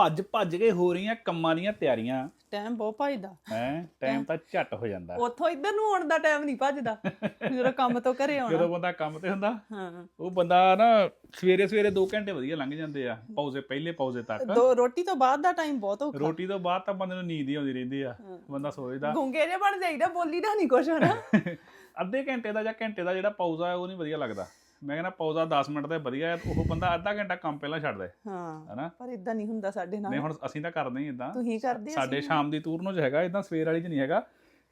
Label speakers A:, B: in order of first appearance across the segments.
A: ਭੱਜ ਭੱਜ ਕੇ ਹੋ ਰਹੀਆਂ ਕੰਮਾਂ ਦੀਆਂ ਤਿਆਰੀਆਂ।
B: ਟਾਈਮ ਬਹੁਤ ਭਜਦਾ।
A: ਹੈ ਟਾਈਮ ਤਾਂ ਝੱਟ ਹੋ ਜਾਂਦਾ।
B: ਉੱਥੋਂ ਇੱਧਰ ਨੂੰ ਆਉਣ ਦਾ ਟਾਈਮ ਨਹੀਂ ਭਜਦਾ। ਜਦੋਂ ਕੰਮ ਤੋਂ ਘਰੇ
A: ਜਦੋਂ
B: ਆਉਣਾ
A: ਬੰਦਾ ਕੰਮ ਤੇ ਹੁੰਦਾ
B: ਹਾਂ।
A: ਉਹ ਬੰਦਾ ਨਾ ਸਵੇਰੇ ਸਵੇਰੇ 2 ਘੰਟੇ ਵਧੀਆ ਲੰਘ ਜਾਂਦੇ ਆ ਪੌਜ਼ੇ ਪਹਿਲੇ ਪੌਜ਼ੇ ਤੱਕ।
B: ਦੋ ਰੋਟੀ ਤੋਂ ਬਾਅਦ ਦਾ ਟਾਈਮ ਬਹੁਤ ਔਖਾ।
A: ਰੋਟੀ ਤੋਂ ਬਾਅਦ ਤਾਂ ਬੰਦੇ ਨੂੰ ਨੀਂਦ ਹੀ ਆਉਂਦੀ ਰਹਿੰਦੀ ਆ। ਬੰਦਾ ਸੋਚਦਾ।
B: ਗੁੰਗੇ ਜੇ ਬਣ ਜਾਈਦਾ ਬੋਲੀ ਦਾ ਨਹੀਂ ਕੁਛ ਹਨਾ
A: ਅੱਧੇ ਘੰਟੇ ਦਾ ਜਾਂ ਘੰਟੇ ਦਾ ਜਿਹੜਾ ਪੌਜ਼ਾ ਹੈ ਉਹ ਨਹੀਂ ਵਧੀਆ ਲੱਗਦਾ। ਮੈਂ ਕਹਿੰਦਾ ਪੌਜ਼ਾ 10 ਮਿੰਟ ਦਾ ਵਧੀਆ ਹੈ ਉਹ ਬੰਦਾ ਅੱਧਾ ਘੰਟਾ ਕੰਮ ਪਹਿਲਾਂ ਛੱਡਦਾ ਹੈ
B: ਹਾਂ
A: ਹਨਾ?
B: ਪਰ ਇਦਾਂ ਨਹੀਂ ਹੁੰਦਾ ਸਾਡੇ
A: ਨਹੀਂ
B: ਨਾਲ
A: ਹੁਣ ਅਸੀਂ ਤਾਂ ਕਰਦੇ ਹੀ ਇਦਾਂ
B: ਤੁਸੀਂ ਕਰਦੇ
A: ਸਾਡੇ ਸ਼ਾਮ ਦੀ ਟੂਰ ਨੂੰ ਚ ਹੈਗਾ ਇਦਾਂ ਸਵੇਰ ਵਾਲੀ ਚ ਨਹੀਂ ਹੈਗਾ।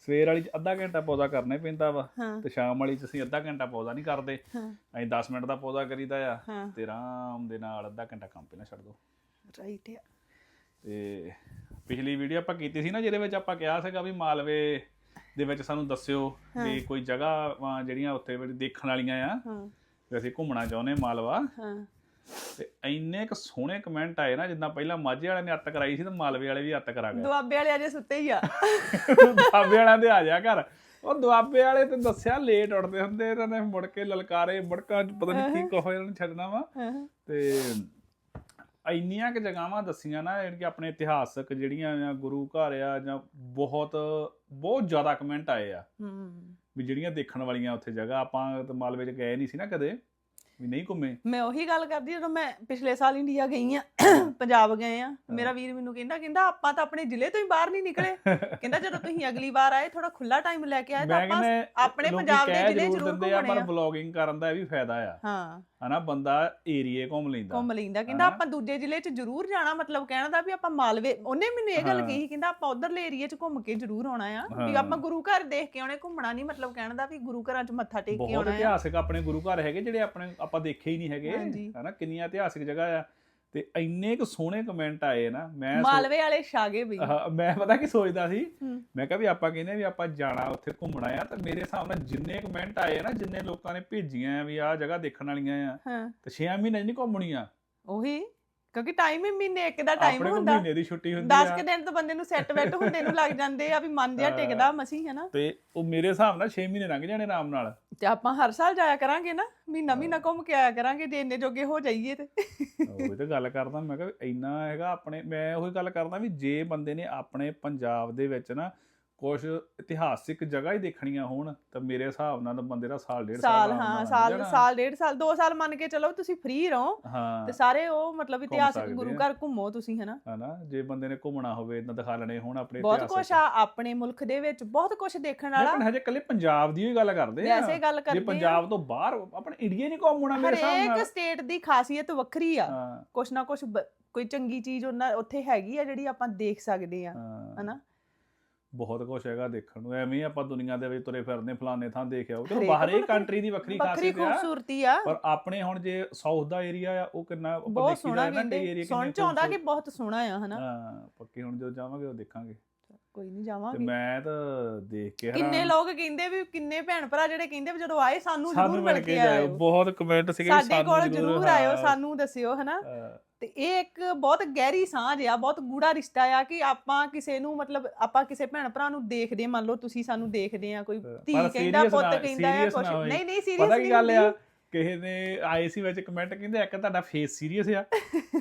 A: ਸਵੇਰ ਵਾਲੀ ਚ ਅੱਧਾ ਘੰਟਾ ਪੌਜ਼ਾ ਕਰਨਾ ਪੈਂਦਾ ਵਾ ਤੇ ਸ਼ਾਮ ਵਾਲੀ ਚ ਅਸੀਂ ਅੱਧਾ ਘੰਟਾ ਪੌਜ਼ਾ ਨਹੀਂ ਕਰਦੇ। ਅਸੀਂ 10 ਮਿੰਟ ਦਾ ਪੌਜ਼ਾ ਕਰੀਦਾ ਆ ਤੇ ਆਰਾਮ ਦੇ ਨਾਲ ਅੱਧਾ ਘੰਟਾ ਕੰਮ ਪਹਿਲਾਂ ਛੱਡ ਦੋ।
B: ਰਾਈਟ ਆ।
A: ਤੇ ਪਿਛਲੀ ਵੀਡੀਓ ਆਪਾਂ ਕੀਤੀ ਸੀ ਨਾ ਜਿਹਦੇ ਵਿੱਚ ਆਪਾਂ ਕਿਹਾ ਸੀਗਾ ਵੀ ਮਾਲਵੇ ਦੇ ਵਿੱਚ ਸਾਨੂੰ ਦੱਸਿਓ ਵੀ ਕੋਈ ਜਗ੍ਹਾ ਜਿਹੜੀਆਂ ਉੱਥੇ ਦੇਖਣ ਵਾਲੀਆਂ ਆ।
B: ਹਾਂ।
A: ਵੀ ਅਸੀਂ ਘੁੰਮਣਾ ਚਾਹੁੰਦੇ ਮਾਲਵਾ।
B: ਹਾਂ।
A: ਤੇ ਇੰਨੇ ਕੁ ਸੋਹਣੇ ਕਮੈਂਟ ਆਏ ਨਾ ਜਿੱਦਾਂ ਪਹਿਲਾਂ ਮਾਝੇ ਵਾਲਿਆਂ ਨੇ ਅੱਤ ਕਰਾਈ ਸੀ ਤੇ ਮਾਲਵੇ ਵਾਲੇ ਵੀ ਅੱਤ ਕਰਾ ਗਏ।
B: ਦੁਆਬੇ ਵਾਲੇ ਅਜੇ ਸੁੱਤੇ ਹੀ ਆ।
A: ਦੁਆਬੇ ਵਾਲਿਆਂ ਦੇ ਆ ਜਾ ਘਰ। ਉਹ ਦੁਆਬੇ ਵਾਲੇ ਤੇ ਦੱਸਿਆ ਲੇਟ ਉੱਠਦੇ ਹੁੰਦੇ ਇਹਨਾਂ ਨੇ ਮੁੜ ਕੇ ਲਲਕਾਰੇ ਮੁੜਕਾਂ ਚ ਪਤਾ ਨਹੀਂ ਕੀ ਕਹੋ ਇਹਨਾਂ ਨੂੰ ਛੱਡਣਾ ਵਾ। ਤੇ ਇੰਨੀਆਂ ਕਿ ਜਗ੍ਹਾਵਾਂ ਦੱਸੀਆਂ ਨਾ ਜਿਹੜੀਆਂ ਆਪਣੇ ਇਤਿਹਾਸਕ ਜਿਹੜੀਆਂ ਆ ਗੁਰੂ ਘਰ ਆ ਜਾਂ ਬਹੁਤ ਬਹੁਤ ਜ਼ਿਆਦਾ ਕਮੈਂਟ ਆਏ ਆ।
B: ਹੂੰ।
A: ਵੀ ਜਿਹੜੀਆਂ ਦੇਖਣ ਵਾਲੀਆਂ ਉੱਥੇ ਜਗ੍ਹਾ ਆਪਾਂ ਮਾਲਵੇ ਚ ਗਏ ਨਹੀਂ ਸੀ ਨਾ ਕਦੇ। ਵੀ ਨਹੀਂ ਘੁੰਮੇ।
B: ਮੈਂ ਉਹੀ ਗੱਲ ਕਰਦੀ ਜਦੋਂ ਮੈਂ ਪਿਛਲੇ ਸਾਲ ਇੰਡੀਆ ਗਈ ਆ ਪੰਜਾਬ ਗਏ ਆ ਮੇਰਾ ਵੀਰ ਮੈਨੂੰ ਕਹਿੰਦਾ ਕਹਿੰਦਾ ਆਪਾਂ ਤਾਂ ਆਪਣੇ ਜ਼ਿਲ੍ਹੇ ਤੋਂ ਹੀ ਬਾਹਰ ਨਹੀਂ ਨਿਕਲੇ। ਕਹਿੰਦਾ ਜਦੋਂ ਤੁਸੀਂ ਅਗਲੀ ਵਾਰ ਆਏ ਥੋੜਾ ਖੁੱਲਾ ਟਾਈਮ ਲੈ ਕੇ ਆਏ ਤਾਂ ਆਪਾਂ ਆਪਣੇ ਪੰਜਾਬ ਦੇ ਜ਼ਿਲ੍ਹੇ
A: ਜ਼ਰੂਰ ਦਿੰਦੇ ਆ
B: ਘੁੰਮਣੇ
A: ਪਰ ਵਲੌਗਿੰਗ ਕਰਨ ਦਾ ਇਹ ਵੀ ਫਾਇਦਾ ਆ।
B: ਹਾਂ।
A: ਹਨਾ ਬੰਦਾ ਏਰੀਏ ਘੁੰਮ ਲੈਂਦਾ।
B: ਘੁੰਮ ਲੈਂਦਾ। ਕਹਿੰਦਾ? ਆਪਾਂ ਦੂਜੇ ਜ਼ਿਲ੍ਹੇ 'ਚ ਜ਼ਰੂਰ ਜਾਣਾ ਮਤਲਬ ਕਹਿਣ ਦਾ ਵੀ ਆਪਾਂ ਮਾਲਵੇ ਉਹਨੇ ਮੈਨੂੰ ਇਹ ਗੱਲ। ਕਹੀ ਕਹਿੰਦਾ ਆਪਾਂ ਉਧਰਲੇ ਏਰੀਏ 'ਚ ਘੁੰਮ ਕੇ ਜ਼ਰੂਰ ਆਉਣਾ ਆ। ਵੀ। ਆਪਾਂ ਗੁਰੂ ਘਰ ਦੇਖ ਕੇ ਆਉਣੇ ਘੁੰਮਣਾ ਨਹੀਂ ਮਤਲਬ ਕਹਿਣ ਦਾ ਵੀ ਗੁਰੂ ਘਰਾਂ 'ਚ ਮੱਥਾ ਟੇਕ ਕੇ
A: ਬਹੁਤ
B: ਆਉਣਾ ਆ।
A: ਇਤਿਹਾਸਿਕ ਆਪਣੇ ਗੁਰੂ ਘਰ ਹੈਗੇ ਜਿਹੜੇ ਆਪਣੇ ਆਪਾਂ ਦੇਖੇ ਹੀ ਨਹੀਂ ਹੈਗੇ
B: ਹਾਂਜੀ।
A: ਹਨਾ ਕਿੰਨੀਆਂ ਇਤਿਹਾਸਿਕ ਜਗ੍ਹਾ ਆ। ਤੇ ਇੰਨੇ ਕੁ ਸੋਹਣੇ ਕਮੈਂਟ ਆਏ ਨਾ ਮੈਂ
B: ਮਾਲਵੇ ਵਾਲੇ ਛਾਗੇ
A: ਆਹ, ਮੈਂ ਪਤਾ ਕੀ ਸੋਚਦਾ ਸੀ?
B: ਹੂੰ।
A: ਮੈਂ ਕਿਹਾ ਵੀ ਆਪਾਂ ਕਹਿੰਦੇ ਵੀ ਆਪਾਂ ਜਾਣਾ ਉੱਥੇ ਘੁੰਮਣਾ ਆ ਤਾਂ ਮੇਰੇ ਹਿਸਾਬ ਨਾਲ ਜਿੰਨੇ ਕਮੈਂਟ ਆਏ ਆ ਨਾ ਜਿੰਨੇ ਲੋਕਾਂ ਨੇ ਭੇਜੀਆਂ ਆ ਵੀ ਆਹ ਜਗ੍ਹਾ ਦੇਖਣ ਵਾਲੀਆਂ ਆ
B: ਹਾਂ।
A: ਤੇ 6 ਮਹੀਨੇ ਨਹੀਂ ਘੁੰਮਣੀਆਂ।
B: ਉਹੀ। ਕਿਉਂਕਿ ਟਾਈਮ ਹੀ ਮਹੀਨੇ ਇੱਕ ਦਾ ਟਾਈਮ
A: ਆਪਣੇ ਕੋਲ
B: ਹੁੰਦਾ।
A: ਮਹੀਨੇ ਦੀ ਛੁੱਟੀ ਹੁੰਦੀ
B: 10
A: ਆ।
B: ਕਿ ਦਿਨ ਤਾਂ ਬੰਦੇ ਨੂੰ ਸੈੱਟ ਵੈਟ ਹੁੰਦੇ ਨੂੰ ਲੱਗ ਜਾਂਦੇ ਆ ਵੀ ਮਨ
A: ਹਾਂ।
B: ਟਿਕਦਾ ਮਸੀ ਹੈ ਨਾ ਤੇ
A: ਤੇ ਉਹ ਮੇਰੇ ਹਿਸਾਬ ਨਾਲ 6 ਮਹੀਨੇ ਲੰਘ ਜਾਣੇ ਆਰਾਮ ਨਾਲ।
B: ਆਪਾਂ ਹਰ ਸਾਲ ਜਾਇਆ ਕਰਾਂਗੇ ਨਾ। ਮਹੀਨਾ ਮਹੀਨਾ ਘੁੰਮ ਕੇ ਆਇਆ ਕਰਾਂਗੇ ਜੇ ਇੰਨੇ ਜੋਗੇ ਹੋ ਜਾਈਏ ਤੇ।
A: ਉਹ ਤਾਂ ਗੱਲ ਕਰਦਾ ਮੈਂ ਕਿਹਾ ਇੰਨਾ ਹੈਗਾ ਆਪਣੇ ਮੈਂ ਉਹੀ ਗੱਲ ਕਰਦਾ ਵੀ ਜੇ ਬੰਦੇ ਨੇ ਆਪਣੇ ਪੰਜਾਬ ਦੇ ਵਿੱਚ ਨਾ ਕੁਝ ਇਤਿਹਾਸਿਕ ਜਗ੍ਹਾ ਹੀ ਦੇਖਣੀਆਂ ਹੋਣ ਤਾਂ ਮੇਰੇ ਹਿਸਾਬ ਨਾਲ ਤਾਂ ਬੰਦੇ ਦਾ ਸਾਲ ਡੇਢ ਸਾਲ
B: ਹਾਂ ਸਾਲ। ਸਾਲ ਡੇਢ ਸਾਲ ਦੋ ਸਾਲ ਮੰਨ ਕੇ ਚਲੋ ਤੁਸੀਂ ਫ੍ਰੀ ਰਹੋ ਤੇ ਸਾਰੇ ਉਹ ਮਤਲਬ ਇਤਿਹਾਸਕ ਗੁਰੂ। ਘਰ ਘੁੰਮੋ ਤੁਸੀਂ ਹਨਾ?
A: ਹਨਾ ਜੇ ਬੰਦੇ ਨੇ ਘੁੰਮਣਾ ਹੋਵੇ ਇਦਾਂ ਦਿਖਾ ਲੈਣੇ ਹੋਣ ਆਪਣੇ
B: ਬਹੁਤ
A: ਇਤਿਹਾਸਕ।
B: ਕੁਝ ਆ ਆਪਣੇ ਮੁਲਕ ਦੇ ਵਿੱਚ ਬਹੁਤ ਕੁਝ ਦੇਖਣ ਵਾਲਾ।
A: ਲੇਕਿਨ ਹਜੇ ਕੱਲੇ ਪੰਜਾਬ ਦੀ ਹੀ ਗੱਲ ਕਰਦੇ ਆ।
B: ਵੈਸੇ ਗੱਲ
A: ਜੇ
B: ਕਰਦੇ ਆ।
A: ਪੰਜਾਬ ਤੋਂ ਬਾਹਰ ਆਪਣੇ ਇੰਡੀਆ ਨਹੀਂ ਘੁੰਮਣਾ ਮੇਰੇ ਹਿਸਾਬ ਨਾਲ।
B: ਸਟੇਟ ਦੀ ਖਾਸੀਅਤ ਵੱਖਰੀ ਆ। ਕੁਛ ਨਾ ਕੁਛ ਕੋਈ ਚੰਗੀ ਚੀਜ਼ ਉਹਨਾਂ ਉੱਥੇ ਹੈਗੀ ਆ ਜਿਹੜੀ ਆਪਾਂ ਦੇਖ ਸਕਦੇ ਆ। ਹਨਾ?
A: ਬਹੁਤ ਕੁਝ ਹੈਗਾ ਦੇਖਣ ਨੂੰ। ਐਵੇਂ ਆਪਾਂ ਦੁਨੀਆ ਦੇ ਵਿੱਚ ਤੁਰੇ ਫਿਰਦੇ ਫਲਾਣੇ ਥਾਂ ਦੇਖਿਆ ਉਹ
B: ਹਰੇਕ
A: ਬਾਹਰੇ ਕੰਟਰੀ ਦੀ ਵੱਖਰੀ ਖਾਸੀਅਤ ਆ।
B: ਖੂਬਸੂਰਤੀ ਆ।
A: ਪਰ ਆਪਣੇ ਹੁਣ ਜੇ ਸਾਊਥ ਦਾ ਏਰੀਆ ਆ ਉਹ ਕਿੰਨਾ ਆਪਾਂ
B: ਸੋਹਣਾ
A: ਹੈ ਨਾ ਏਰੀਆ
B: ਸੁਣ ਚ ਆਉਂਦਾ ਕਿ ਬਹੁਤ ਸੋਹਣਾ ਆ ਹਨਾ?
A: ਹਾਂ ਪੱਕੇ ਹੁਣ ਜਦੋਂ ਜਾਵਾਂਗੇ ਉਹ ਦੇਖਾਂਗੇ।
B: ਕੋਈ ਨਹੀਂ
A: ਤੇ
B: ਜਾਵਾਂਗੇ
A: ਮੈਂ ਤਾਂ ਦੇਖ ਕੇ
B: ਕਿੰਨੇ
A: ਹੈਰਾਨ-
B: ਲੋਕ ਕਹਿੰਦੇ ਵੀ ਕਿੰਨੇ ਭੈਣ ਭਰਾ ਜਿਹੜੇ ਕਹਿੰਦੇ ਵੀ ਜਦੋਂ ਆਏ ਸਾਨੂੰ ਜ਼ਰੂਰ
A: ਮਿਲ ਕੇ ਜਾਇਓ। ਬਹੁਤ ਕਮੈਂਟ ਸੀਗੇ
B: ਸਾਡੇ ਕੋਲ ਜ਼ਰੂਰ ਆਇਓ ਸਾਨੂੰ ਦੱਸਿਓ ਹਨਾ? ਤੇ ਇਹ ਇੱਕ ਬਹੁਤ ਗਹਿਰੀ ਸਾਂਝ ਆ ਬਹੁਤ ਗੂੜਾ ਰਿਸ਼ਤਾ ਆ ਕਿ ਆਪਾਂ ਕਿਸੇ ਨੂੰ ਮਤਲਬ ਆਪਾਂ ਕਿਸੇ ਭੈਣ ਭਰਾ ਨੂੰ ਦੇਖਦੇ ਮੰਨ ਲਓ ਤੁਸੀਂ ਸਾਨੂੰ ਦੇਖਦੇ ਆ ਕੋਈ ਧੀ ਕਹਿੰਦਾ ਪੁੱਤ ਕਹਿੰਦਾ ਆ ਕੁਝ। ਨਹੀਂ ਨਹੀਂ ਸੀਰੀਅਸ
A: ਪਤਾ ਕੀ ਗੱਲ ਆ? ਕਿਸੇ ਨੇ ਆਏ ਸੀ ਵਿੱਚ ਕਮੈਂਟ ਕਹਿੰਦੇ ਇੱਕ ਤੁਹਾਡਾ ਫੇਸ ਸੀਰੀਅਸ ਆ।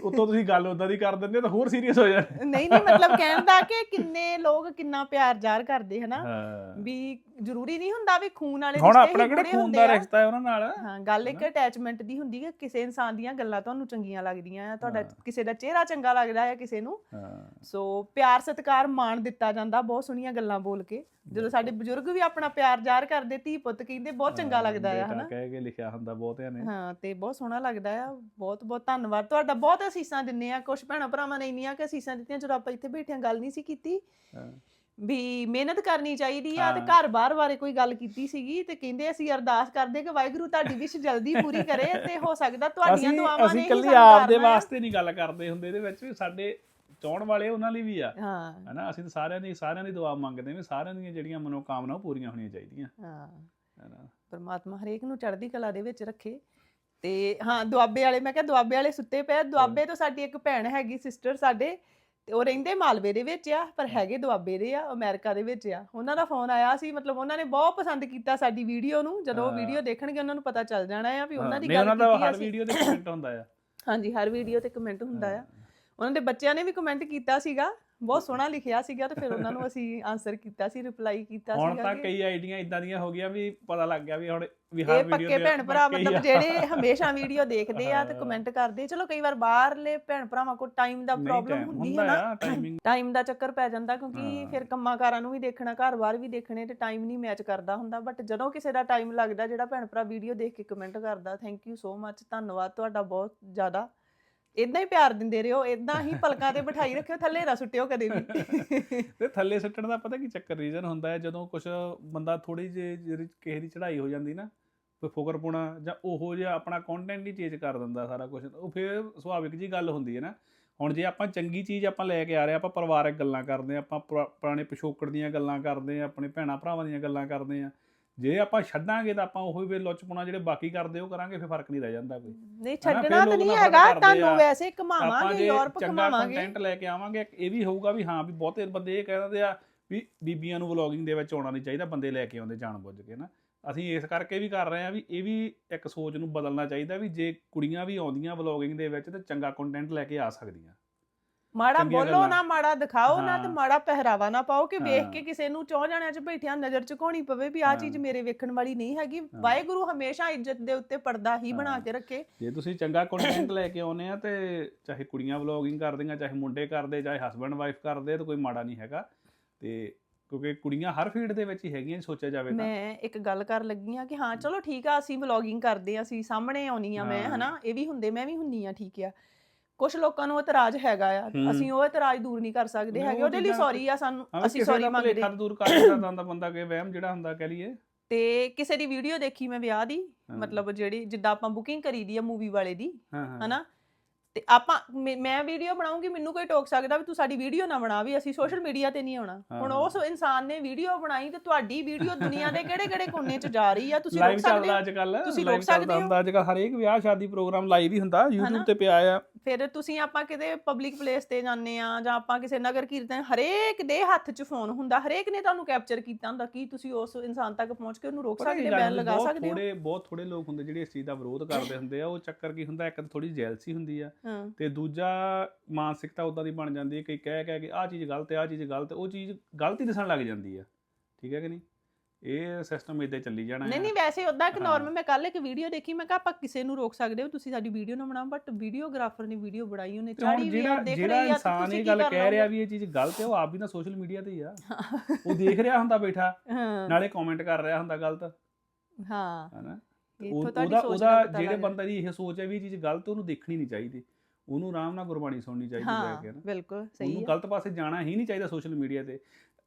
A: ਉਤੋਂ ਤੁਸੀਂ ਗੱਲ ਉਦਾਂ ਦੀ ਕਰ ਦਿੰਦੇ ਹੋ ਤਾਂ ਹੋਰ ਸੀਰੀਅਸ ਹੋ ਜਾਂਦੇ
B: ਨਹੀਂ ਨਹੀਂ ਮਤਲਬ ਕਹਿਣ ਦਾ ਕਿ ਕਿੰਨੇ ਲੋਕ ਕਿੰਨਾ ਪਿਆਰ ਜ਼ਾਹਰ ਕਰਦੇ ਹਨਾ?
A: ਹਾਂ।
B: ਵੀ ਜ਼ਰੂਰੀ ਨਹੀਂ ਹੁੰਦਾ ਵੀ ਖੂਨ ਵਾਲੇ
A: ਹੁਣ ਆਪਣਾ
B: ਹੀ
A: ਕਿਹੜਾ ਖੂਨ ਦਾ। ਰਿਸ਼ਤਾ ਹੈ ਉਹਨਾਂ ਨਾਲ?
B: ਹਾਂ ਗੱਲ ਇੱਕ ਅਟੈਚਮੈਂਟ ਦੀ ਹੁੰਦੀ ਹੈ ਕਿਸੇ ਇਨਸਾਨ ਦੀਆਂ ਗੱਲਾਂ ਤੁਹਾਨੂੰ ਚੰਗੀਆਂ ਲੱਗਦੀਆਂ ਆ ਤੁਹਾਡਾ
A: ਹਾਂ।
B: ਕਿਸੇ ਦਾ ਚਿਹਰਾ ਚੰਗਾ ਲੱਗਦਾ ਹੈ ਕਿਸੇ ਨੂੰ।
A: ਹਾਂ।
B: ਸੋ ਪਿਆਰ ਸਤਿਕਾਰ ਮਾਣ ਦਿੱਤਾ ਜਾਂਦਾ ਬਹੁਤ ਸੋਹਣੀਆਂ ਗੱਲਾਂ ਬੋਲ ਕੇ। ਜਦੋਂ ਸਾਡੇ ਬਜ਼ੁਰਗ ਵੀ ਆਪਣਾ ਪਿਆਰ ਜ਼ਾਹਰ ਕਰਦੇ ਧੀ ਪੁੱਤ ਕਹਿੰਦੇ ਬਹੁਤ ਚੰਗਾ ਲੱਗਦਾ
A: ਬੇਟਾ
B: ਹਨਾ?
A: ਕਹਿ ਕੇ ਲਿਖਿਆ ਹੁੰਦਾ ਬਹੁਤਿਆਂ ਨੇ।
B: ਹਾਂ ਤੇ ਬਹੁਤ ਸੋਹਣਾ ਲੱਗਦਾ ਆ। ਬਹੁਤ ਬਹੁਤ ਧੰਨਵਾਦ। ਤੁਹਾਡਾ ਬਹੁਤ ਅਸੀਸਾਂ ਦਿੰਨੇ ਆ। ਕੁਝ ਭੈਣਾਂ ਭਰਾਵਾਂ ਨੇ ਇੰਨੀਆਂ ਕਿ ਅਸੀਸਾਂ ਦਿੱਤੀਆਂ ਜਦੋਂ ਆਪਾਂ ਇੱਥੇ ਬੈਠਿਆਂ ਗੱਲ ਨਹੀਂ ਸੀ ਕੀਤੀ।
A: ਹਾਂ।
B: ਵੀ ਮਿਹਨਤ ਕਰਨੀ ਚਾਹੀਦੀ ਆ ਤੇ। ਘਰ-ਬਾਰ ਬਾਰੇ ਕੋਈ ਗੱਲ ਕੀਤੀ ਸੀਗੀ ਤੇ ਕਹਿੰਦੇ ਅਸੀਂ ਅਰਦਾਸ ਕਰਦੇ ਕਿ ਵਾਹਿਗੁਰੂ ਤੁਹਾਡੀ ਵਿਸ਼ ਜਲਦੀ ਪੂਰੀ ਕਰੇ ਤੇ ਹੋ ਸਕਦਾ ਤੁਹਾਡੀਆਂ ਦੁਆਵਾਂ ਨੇ
A: ਅਸੀਂ
B: ਹੀ
A: ਕੱਲੀ
B: ਸਾਨੂੰ
A: ਆਪ ਦੇ। ਵਾਸਤੇ ਨਹੀਂ ਗੱਲ ਕਰਦੇ ਹੁੰਦੇ ਇਹਦੇ ਵਿੱਚ ਵੀ ਸਾਡੇ ਚਾਹਣ ਵਾਲੇ ਉਹਨਾਂ ਲਈ ਵੀ ਆ।
B: ਹਾਂ।
A: ਹਨਾ ਅਸੀਂ ਤਾਂ ਸਾਰਿਆਂ ਦੀ ਸਾਰਿਆਂ ਦੀ ਦੁਆ ਮੰਗਦੇ ਵੀ ਸਾਰਿਆਂ ਦੀਆਂ ਜਿਹੜੀਆਂ ਮਨੋਕਾਮਨਾ ਉਹ ਪੂਰੀਆਂ ਹੋਣੀਆਂ ਚਾਹੀਦੀਆਂ।
B: ਹਾਂ।
A: ਹਨਾ।
B: ਪਰਮਾਤਮਾ ਹਰੇਕ ਨੂੰ ਚੜ੍ਹਦੀ ਕਲਾ ਦੇ ਵਿੱਚ ਰੱਖੇ। ਤੇ ਹਾਂ ਦੁਆਬੇ ਵਾਲੇ ਮੈਂ ਕਿਹਾ ਦੁਆਬੇ ਵਾਲੇ ਸੁੱਤੇ ਪਏ ਆ। ਦੁਆਬੇ ਤੋਂ ਸਾਡੀ ਇੱਕ ਭੈਣ ਹੈਗੀ ਸਿਸਟਰ ਸਾਡੇ ਤੇ ਉਹ ਰਹਿੰਦੇ ਮਾਲਵੇ ਦੇ ਵਿੱਚ ਆ ਪਰ ਹੈਗੇ ਦੁਆਬੇ ਦੇ ਆ ਅਮਰੀਕਾ ਦੇ ਵਿੱਚ ਆ। ਉਹਨਾਂ ਦਾ ਫੋਨ ਆਇਆ ਸੀ ਮਤਲਬ ਉਹਨਾਂ ਨੇ ਬਹੁਤ ਪਸੰਦ ਕੀਤਾ ਸਾਡੀ ਵੀਡੀਓ ਨੂੰ। ਜਦੋਂ ਉਹ
A: ਹਾਂ।
B: ਵੀਡੀਓ ਦੇਖਣਗੇ ਉਹਨਾਂ ਨੂੰ ਪਤਾ ਚੱਲ ਜਾਣਾ ਆ ਵੀ ਉਹਨਾਂ ਦੀ
A: ਨਹੀਂ
B: ਗੱਲ
A: ਉਹਨਾਂ ਦਾ
B: ਕੀਤੀ
A: ਹਰ
B: ਅਸੀਂ।
A: ਵੀਡੀਓ ਦੇ ਕਮੈਂਟ ਹੁੰਦਾ ਆ।
B: ਹਾਂਜੀ ਹਰ ਵੀਡੀਓ ਤੇ ਕਮੈਂਟ ਹੁੰਦਾ ਆ। ਉਹਨਾਂ ਦੇ ਬੱਚਿਆਂ ਨੇ ਵੀ ਕਮੈਂਟ ਕੀਤਾ ਸੀਗਾ ਬਹੁਤ ਸੋਹਣਾ ਲਿਖਿਆ ਸੀਗਾ ਤੇ ਫਿਰ ਉਹਨਾਂ ਨੂੰ ਅਸੀਂ ਆਨਸਰ ਕੀਤਾ ਸੀ ਰਿਪਲਾਈ ਕੀਤਾ
A: ਹੁਣ
B: ਸੀਗਾ
A: ਤਾਂ
B: ਕਿ
A: ਕਈ ਆਈਡੀਆਂ ਇਦਾਂ ਦੀਆਂ ਹੋ ਗਈਆਂ ਵੀ ਪਤਾ ਲੱਗ ਗਿਆ ਵੀ ਹੁਣ ਵੀ ਹਰ
B: ਇਹ
A: ਵੀਡੀਓ
B: ਪੱਕੇ
A: ਤੇ
B: ਭੈਣ ਭਰਾ ਮਤਲਬ। ਜਿਹੜੇ ਹਮੇਸ਼ਾ ਵੀਡੀਓ ਦੇਖਦੇ ਆ ਤੇ। ਕਮੈਂਟ ਕਰਦੇ ਚਲੋ ਕਈ ਵਾਰ ਬਾਹਰਲੇ ਭੈਣ ਭਰਾਵਾਂ ਕੋਲ ਟਾਈਮ ਦਾ
A: ਨਹੀਂ
B: ਪ੍ਰੋਬਲਮ
A: time
B: ਹੁੰਦੀ
A: ਹੁੰਦਾ
B: ਹੈ ਨਾ
A: ਆ
B: ਟਾਈਮ ਦਾ ਚੱਕਰ ਪੈ ਜਾਂਦਾ ਕਿਉਂਕਿ
A: ਹਾਂ।
B: ਫਿਰ ਕੰਮਾਂਕਾਰਾਂ ਨੂੰ ਵੀ ਦੇਖਣਾ ਘਰ-ਬਾਰ ਵੀ ਦੇਖਣੇ ਤੇ ਟਾਈਮ ਨਹੀਂ ਮੈਚ ਕਰਦਾ ਹੁੰਦਾ ਬਟ ਜਦੋਂ ਕਿਸੇ ਦਾ ਟਾਈਮ ਲੱਗਦਾ ਜਿਹੜਾ ਭੈਣ ਭਰਾ ਵੀਡੀਓ ਦੇਖ ਕੇ ਕਮੈਂਟ ਕਰਦਾ ਥੈਂਕ ਯੂ ਸੋ ਮੱਚ ਧੰਨਵਾਦ ਤੁਹਾਡਾ ਬਹੁਤ ਜ਼ਿਆਦਾ ਇਦਾਂ ਹੀ ਪਿਆਰ ਦਿੰਦੇ ਰਹੋ ਇਦਾਂ ਹੀ ਪਲਕਾਂ ਤੇ ਬਿਠਾਈ ਰੱਖਿਓ ਥੱਲੇ ਨਾ ਸੁੱਟਿਓ ਕਦੇ ਵੀ।
A: ਤੇ ਥੱਲੇ ਸੁੱਟਣ ਦਾ ਪਤਾ ਕੀ ਚੱਕਰ ਰੀਜ਼ਨ ਹੁੰਦਾ ਹੈ ਜਦੋਂ ਕੁਝ ਬੰਦਾ ਥੋੜੀ ਜਿਹੀ ਜਿਹੜੀ ਕਿਸੇ ਦੀ ਚੜ੍ਹਾਈ ਹੋ ਜਾਂਦੀ ਨਾ ਕੋਈ ਫੁਕਰਪੁਣਾ ਜਾਂ ਉਹੋ ਜਿਹਾ ਆਪਣਾ ਕੰਟੈਂਟ ਹੀ ਚੇਂਜ ਕਰ ਦਿੰਦਾ ਸਾਰਾ ਕੁਝ ਉਹ ਫਿਰ ਸੁਭਾਵਿਕ ਜੀ ਗੱਲ ਹੁੰਦੀ ਹੈ ਨਾ। ਹੁਣ ਜੇ ਆਪਾਂ ਚੰਗੀ ਚੀਜ਼ ਆਪਾਂ ਲੈ ਕੇ ਆ ਰਹੇ ਆਪਾਂ ਪਰਿਵਾਰਕ ਗੱਲਾਂ ਕਰਦੇ ਆਪਾਂ ਪੁਰਾ- ਪੁਰਾਣੇ ਪਿਛੋਕੜ ਦੀਆਂ ਗੱਲਾਂ ਕਰਦੇ ਹਾਂ ਆਪਣੇ ਭੈਣਾ ਭਰਾਵਾਂ ਦੀਆਂ ਗੱਲਾਂ ਕਰਦੇ ਹਾਂ ਜੇ ਆਪਾਂ ਛੱਡਾਂਗੇ ਤਾਂ ਆਪਾਂ ਉਹੀ ਵੇ ਲੁੱਚਪੁਣਾ ਜਿਹੜੇ ਬਾਕੀ ਕਰਦੇ ਉਹ ਕਰਾਂਗੇ ਫਿਰ ਫ਼ਰਕ ਨਹੀਂ ਰਹਿ ਜਾਂਦਾ ਕੋਈ।
B: ਨਹੀਂ ਛੱਡਣਾ ਤਾਂ ਨਹੀਂ ਹੈਗਾ ਤੁਹਾਨੂੰ। ਵੈਸੇ
A: ਜੇ
B: ਯੂਰਪ
A: ਚੰਗਾ
B: ਘਮਾਵਾਂਗੇ।
A: ਕੰਟੈਂਟ ਲੈ ਕੇ ਆਵਾਂਗੇ ਇਹ ਵੀ ਹੋਊਗਾ ਵੀ ਹਾਂ ਵੀ ਬਹੁਤੇ ਬੰਦੇ ਇਹ ਕਹਿੰਦੇ ਆ ਵੀ ਬੀਬੀਆਂ ਨੂੰ ਵਲੌਗਿੰਗ ਦੇ ਵਿੱਚ ਆਉਣਾ ਨਹੀਂ ਚਾਹੀਦਾ ਬੰਦੇ ਲੈ ਕੇ ਆਉਂਦੇ ਜਾਣ ਬੁੱਝ ਕੇ ਨਾ ਅਸੀਂ ਇਸ ਕਰਕੇ ਵੀ ਕਰ ਰਹੇ ਆ ਵੀ ਇਹ ਵੀ ਇੱਕ ਸੋਚ ਨੂੰ ਬਦਲਣਾ ਚਾਹੀਦਾ ਵੀ ਜੇ ਕੁੜੀਆਂ ਵੀ ਆਉਂਦੀਆਂ ਵਲੌਗਿੰਗ ਦੇ ਵਿੱਚ ਤੇ ਚੰਗਾ ਕੰਟੈਂਟ ਲੈ ਕੇ ਆ ਸਕਦੀਆਂ।
B: ਮਾੜਾ
A: ਚੰਗੀਆਂ
B: ਬੋਲੋ
A: ਗੱਲਾਂ।
B: ਨਾ ਮਾੜਾ ਦਿਖਾਓ ਨਾ ਤੇ
A: ਹਾਂ।
B: ਮਾੜਾ ਪਹਿਰਾਵਾ ਨਾ ਪਾਓ ਕਿ ਵੇਖ
A: ਹਾਂ।
B: ਕੇ ਕਿਸੇ ਨੂੰ ਚੌ ਜਣਿਆਂ 'ਚ ਬੈਠਿਆਂ ਨਜ਼ਰ ਝੁਕਾਉਣੀ ਪਵੇ ਵੀ ਆਹ ਚੀਜ਼
A: ਹਾਂ।
B: ਮੇਰੇ ਵੇਖਣ ਵਾਲੀ ਨਹੀਂ ਹੈਗੀ ਵਾਹਿਗੁਰੂ ਹਮੇਸ਼ਾ ਇੱਜ਼ਤ ਦੇ ਉੱਤੇ ਪਰਦਾ ਹੀ ਬਣਾ
A: ਹਾਂ।
B: ਕੇ ਰੱਖੇ
A: ਜੇ ਤੁਸੀਂ ਚੰਗਾ ਕੰਟੈਂਟ ਲੈ ਕੇ ਆਉਨੇ ਆ ਤੇ ਚਾਹੇ ਕੁੜੀਆਂ ਵਲੌਗਿੰਗ ਕਰਦੀਆਂ ਚਾਹੇ ਮੁੰਡੇ ਕਰਦੇ ਚਾਹੇ ਹਸਬੰਡ ਵਾਈਫ ਕਰਦੇ ਤਾਂ ਕੋਈ ਮਾੜਾ ਨਹੀਂ ਹੈਗਾ ਤੇ ਕਿਉਂਕਿ ਕੁੜੀਆਂ ਹਰ ਫੀਲਡ ਦੇ ਵਿੱਚ ਹੀ ਹੈਗੀਆਂ ਜੇ ਸੋਚਿਆ ਜਾਵੇ ਤਾਂ
B: ਮੈਂ ਇੱਕ ਗੱਲ ਕਰ ਲੱਗੀ ਆ ਕਿ ਹਾਂ ਚਲੋ ਠੀਕ ਆ ਅਸੀਂ ਵਲੌਗਿੰਗ ਕਰਦੇ ਆ ਅਸੀਂ ਸਾਹਮਣੇ ਆਉਣੀ ਆ ਮੈਂ
A: ਹਾਂ।
B: ਹਨਾ ਇਹ ਵੀ ਹੁੰਦੇ ਮੈਂ ਵੀ ਹੁੰਨੀ ਆ ਠੀਕ ਆ ਕੁਝ ਲੋਕਾਂ ਨੂੰ ਇਤਰਾਜ਼ ਹੈਗਾ ਆ
A: ਹੂੰ।
B: ਅਸੀਂ ਉਹ ਇਤਰਾਜ਼ ਦੂਰ ਨਹੀਂ ਕਰ ਸਕਦੇ
A: ਨਹੀਂ,
B: ਹੈਗੇ
A: ਉਹ
B: ਉਹਦੇ ਲਈ ਸੌਰੀ ਆ ਸਾਨੂੰ
A: ਹਾਂ,
B: ਅਸੀਂ
A: ਕਿਸੇ
B: ਸੌਰੀ
A: ਦਾ
B: ਮੰਗਦੇ
A: ਭੁਲੇਖਾ ਦੂਰ ਕਰ ਦਿੰਦਾ ਹੁੰਦਾ ਬੰਦਾ ਕਿ ਵਹਿਮ ਜਿਹੜਾ ਹੁੰਦਾ ਕਹਿ ਲਈਏ
B: ਤੇ ਕਿਸੇ ਦੀ ਵੀਡੀਓ ਦੇਖੀ ਮੈਂ ਵਿਆਹ ਦੀ
A: ਹਾਂ।
B: ਮਤਲਬ ਜਿਹੜੀ ਜਿੱਦਾਂ ਆਪਾਂ ਬੁਕਿੰਗ ਕਰੀ ਦੀ ਆ ਮੂਵੀ ਵਾਲੇ ਦੀ
A: ਹਾਂ ਹਾਂ
B: ਹਨਾ ਤੇ ਆਪਾਂ ਮੈਂ- ਮੈਂ ਵੀਡੀਓ ਬਣਾਉਂਗੀ ਮੈਨੂੰ ਕੋਈ ਟੋਕ ਸਕਦਾ ਵੀ ਤੂੰ ਸਾਡੀ ਵੀਡੀਓ ਨਾ ਬਣਾ ਵੀ ਅਸੀਂ ਸੋਸ਼ਲ ਮੀਡੀਆ ਤੇ ਨਹੀਂ ਆਉਣਾ ਹੁਣ
A: ਹਾਂ।
B: ਉਸ ਇਨਸਾਨ ਨੇ ਵੀਡੀਓ ਬਣਾਈ ਤੇ ਤੁਹਾਡੀ ਵੀਡੀਓ ਦੁਨੀਆ ਦੇ ਕਿਹੜੇ ਕਿਹੜੇ ਕੋਨੇ 'ਚ ਜਾ ਰਹੀ ਆ ਤੁਸੀਂ
A: ਲਾਈਵ
B: ਰੋਕ ਸਕਦੇ
A: ਚੱਲਦਾ
B: ਹੋ
A: ਅੱਜ ਕੱਲ
B: ਤੁਸੀਂ ਰੋਕ ਸਕਦੇ ਹੋ।
A: ਹੁੰਦਾ ਅੱਜ ਕੱਲ ਹਰੇਕ ਵਿਆਹ ਸ਼ਾਦੀ ਪ੍ਰੋਗਰਾਮ ਲਾਈਵ ਹੀ ਹੁੰਦਾ? YouTube ਤੇ ਪਿਆ ਆ
B: ਫਿਰ ਤੁਸੀਂ ਆਪਾਂ ਕਿਤੇ ਪਬਲਿਕ ਪਲੇਸ ਤੇ ਜਾਂਦੇ ਆ ਜਾਂ ਆਪਾਂ ਕਿਸੇ ਨਗਰ ਕੀਰਤਨ ਹਰੇਕ ਦੇ ਹੱਥ 'ਚ ਫੋਨ ਹੁੰਦਾ ਹਰੇਕ ਨੇ ਤੁਹਾਨੂੰ ਕੈਪਚਰ ਕੀਤਾ ਹੁੰਦਾ ਕੀ ਤੁਸੀਂ ਉਸ ਇਨਸਾਨ ਤੱਕ ਪਹੁੰਚ ਕੇ ਉਹਨੂੰ ਰੋਕ ਸਕਦੇ ਬੈਨ ਲਗਾ ਸਕਦੇ ਹੋ?
A: ਥੋੜੇ ਬਹੁਤ ਥੋੜੇ ਲੋਕ ਹੁੰਦੇ ਜਿਹੜੇ ਇਸ ਚੀਜ਼ ਦਾ ਵਿਰੋਧ ਕਰਦੇ ਹੁੰਦੇ ਆ ਉਹ ਚੱਕਰ ਕੀ ਹੁੰਦਾ ਇੱਕ ਤਾਂ ਥੋੜੀ ਜੈਲਸੀ ਹੁੰਦੀ ਆ ਤੇ ਦੂਜਾ ਮਾਨਸਿਕਤਾ ਉਦਾਂ ਦੀ ਬਣ ਜਾਂਦੀ ਹੈ ਕਿ ਕਹਿ ਕਹਿ ਕੇ ਆਹ ਚੀਜ਼ ਗਲਤ ਹੈ ਆਹ ਚੀਜ਼ ਗਲਤ ਉਹ ਚੀਜ਼ ਗਲਤੀ ਦਿਸਣ ਲੱਗ ਜਾਂਦੀ ਆ ਠੀਕ ਹੈ ਕਿ ਨਹੀਂ? ਇਹ ਸਿਸਟਮ ਇਦਾਂ ਚੱਲੀ ਜਾਣਾ
B: ਨਹੀਂ। ਨਹੀਂ ਵੈਸੇ ਉਦਾਂ ਕਿ
A: ਹਾਂ।
B: ਨਾਰਮਲ ਮੈਂ ਕੱਲ ਇੱਕ ਵੀਡੀਓ ਦੇਖੀ ਮੈਂ ਕਿਹਾ ਆਪਾਂ ਕਿਸੇ ਨੂੰ ਰੋਕ ਸਕਦੇ ਹੋ ਤੁਸੀਂ ਸਾਡੀ ਵੀਡੀਓ ਨਾ ਬਣਾਓ ਬਟ ਵੀਡੀਓਗ੍ਰਾਫਰ ਨੇ ਵੀਡੀਓ ਬਣਾਈ ਉਹਨੇ ਚਾੜੀ ਵੀ
A: ਜਿਹੜਾ
B: ਦੇਖ
A: ਜਿਹੜਾ
B: ਰਹੀ ਆ ਤੇ
A: ਇਨਸਾਨ ਇਹ ਗੱਲ ਕਹਿ ਰਿਹਾ? ਵੀ ਇਹ ਚੀਜ਼ ਗਲਤ ਹੈ ਉਹ ਆਪ ਵੀ ਨਾ ਸੋਸ਼ਲ ਮੀਡੀਆ ਤੇ ਹੀ ਆ। ਉਹ ਦੇਖ ਰਿਹਾ ਹੁੰਦਾ ਬੈਠਾ
B: ਹਾਂ।
A: ਨਾਲੇ ਕਮੈਂਟ ਕਰ ਰਿਹਾ ਹੁੰਦਾ ਗਲਤ।
B: ਹਾਂ।
A: ਹਨਾ? ਉਹਦਾ ਉਹਦਾ ਜਿਹੜੇ ਬੰਦੇ ਦੀ ਇਹ ਸੋਚ ਹੈ ਵੀ ਇਹ ਚੀਜ਼ ਗਲਤ ਉਹਨੂੰ ਦੇਖਣੀ ਨਹੀਂ ਚਾਹੀਦੀ। ਉਹਨੂੰ ਆਰਾਮ ਨਾਲ ਗੁਰਬਾਣੀ ਸੁਣਨੀ ਚਾਹੀਦੀ ਬੈ ਕੇ
B: ਹਾਂ
A: ਨਾ
B: ਬਿਲਕੁਲ ਸਹੀ
A: ਉਹਨੂੰ
B: ਹੈ।
A: ਗਲਤ ਪਾਸੇ ਜਾਣਾ ਹੀ ਨਹੀਂ ਚਾਹੀਦਾ ਸੋਸ਼ਲ ਮੀਡੀਆ ਤੇ।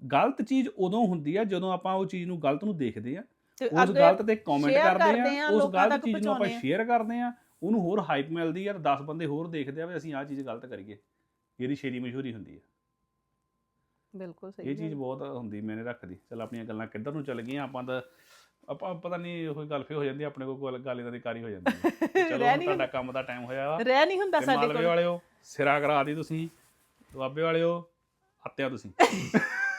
A: ਗਲਤ ਚੀਜ਼ ਉਦੋਂ ਹੁੰਦੀ ਆ ਜਦੋਂ ਆਪਾਂ ਉਹ ਚੀਜ਼ ਨੂੰ ਗਲਤ ਨੂੰ ਦੇਖਦੇ ਆ। ਉਸ ਗਲਤ ਤੇ ਕਮੈਂਟ ਕਰਦੇ ਆ ਉਸ ਗਲਤ ਚੀਜ਼ ਨੂੰ ਆਪਾਂ। ਸ਼ੇਅਰ ਕਰਦੇ ਆ ਉਹਨੂੰ ਹੋਰ ਹਾਈਪ ਮਿਲਦੀ ਆ 10 ਬੰਦੇ ਹੋਰ ਦੇਖਦੇ ਆ ਵੀ ਅਸੀਂ ਆਹ ਚੀਜ਼ ਗਲਤ ਕਰੀਏ ਇਹਦੀ ਸ਼ੇਰੀ ਮਸ਼ਹੂਰੀ ਹੁੰਦੀ ਆ।
B: ਬਿਲਕੁਲ ਸਹੀ
A: ਇਹ ਚੀਜ਼। ਬਹੁਤ ਹੁੰਦੀ ਮੈਨੇ ਰੱਖਦੀ। ਚਲ ਆਪਣੀਆਂ ਗੱਲਾਂ ਕਿੱਧਰ ਨੂੰ ਚੱਲ ਗਈਆਂ ਆਪਾਂ ਤਾਂ ਆਪਾਂ ਪਤਾ ਨਹੀਂ ਉਹ ਗੱਲ ਫੇ ਹੋ ਜਾਂਦੀ ਆਪਣੇ ਕੋਲ ਗੱਲ- ਇਹਨਾਂ ਦੀ ਕਾਰੀ ਹੋ ਜਾਂਦੀ ਚਲੋ ਤੁਹਾਡਾ ਕੰਮ ਦਾ ਟਾਈਮ ਹੋਇਆ ਵਾ।
B: ਰਹਿ ਨਹੀਂ ਹੁੰਦਾ ਸਾਡੇ
A: ਮਾਲਵੇ
B: ਕੋਲ।
A: ਵਾਲਿਓ ਸਿਰਾ ਕਰਾ ਦੀ ਤੁਸੀਂ ਦੁਆਬੇ ਵਾਲਿਓ ਹੱਤਿਆ ਤੁਸੀਂ।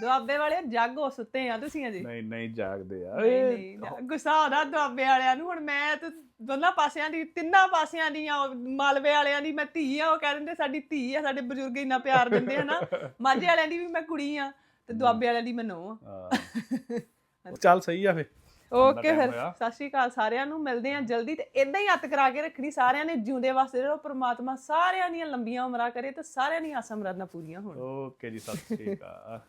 B: ਦੁਆਬੇ ਵਾਲੇ ਜਾਗੋ ਸੁੱਤੇ ਆ ਤੁਸੀਂ ਅਜੇ।
A: ਨਹੀਂ ਨਹੀਂ ਜਾਗਦੇ ਆ।
B: ਨਹੀਂ ਨਾ, ਗੁੱਸਾ ਆਦਾ ਦੁਆਬੇ ਵਾਲਿਆਂ ਨੂੰ। ਹੁਣ ਮੈਂ ਤੇ ਦੋਨਾਂ ਪਾਸਿਆਂ ਦੀ ਤਿੰਨਾਂ ਪਾਸਿਆਂ ਦੀਆਂ ਉਹ ਮਾਲਵੇ ਵਾਲਿਆਂ ਦੀ ਮੈਂ ਧੀ ਆ ਉਹ ਕਹਿ ਦਿੰਦੇ ਸਾਡੀ ਧੀ ਆ ਸਾਡੇ ਬਜ਼ੁਰਗ ਇੰਨਾ ਪਿਆਰ ਦਿੰਦੇ ਹਨਾ ਮਾਝੇ ਵਾਲਿਆਂ ਦੀ ਵੀ ਮੈਂ ਕੁੜੀ ਆ ਤੇ ਦੁਆਬੇ ਵਾਲਿਆਂ ਦੀ ਮੈਂ ਆ।
A: ਹਾਂ। ਚੱਲ ਸਹੀ ਆ ਫੇ
B: ਓਕੇ ਫਿਰ
A: ਹੋਇਆ।
B: ਸਤਿ ਸ਼੍ਰੀ ਅਕਾਲ ਸਾਰਿਆਂ ਨੂੰ ਮਿਲਦੇ ਆ ਜਲਦੀ ਤੇ ਇਦਾਂ ਹੀ ਹੱਥ ਕਰਾ ਕੇ ਰੱਖਣੀ ਸਾਰਿਆਂ ਨੇ ਜਿਉਂਦੇ ਵਾਸਤੇ ਰਹੋ ਪ੍ਰਮਾਤਮਾ ਸਾਰਿਆਂ ਦੀਆਂ ਲੰਬੀਆਂ ਉਮਰਾਂ ਕਰੇ ਤੇ ਸਾਰਿਆਂ ਦੀਆਂ ਆਸਾਂ ਮੁਰਾਦਾਂ ਪੂਰੀਆਂ ਹੋਣ।
A: ਓਕੇ ਜੀ ਸਤਿ ਸ਼੍ਰੀ ਅਕਾਲ।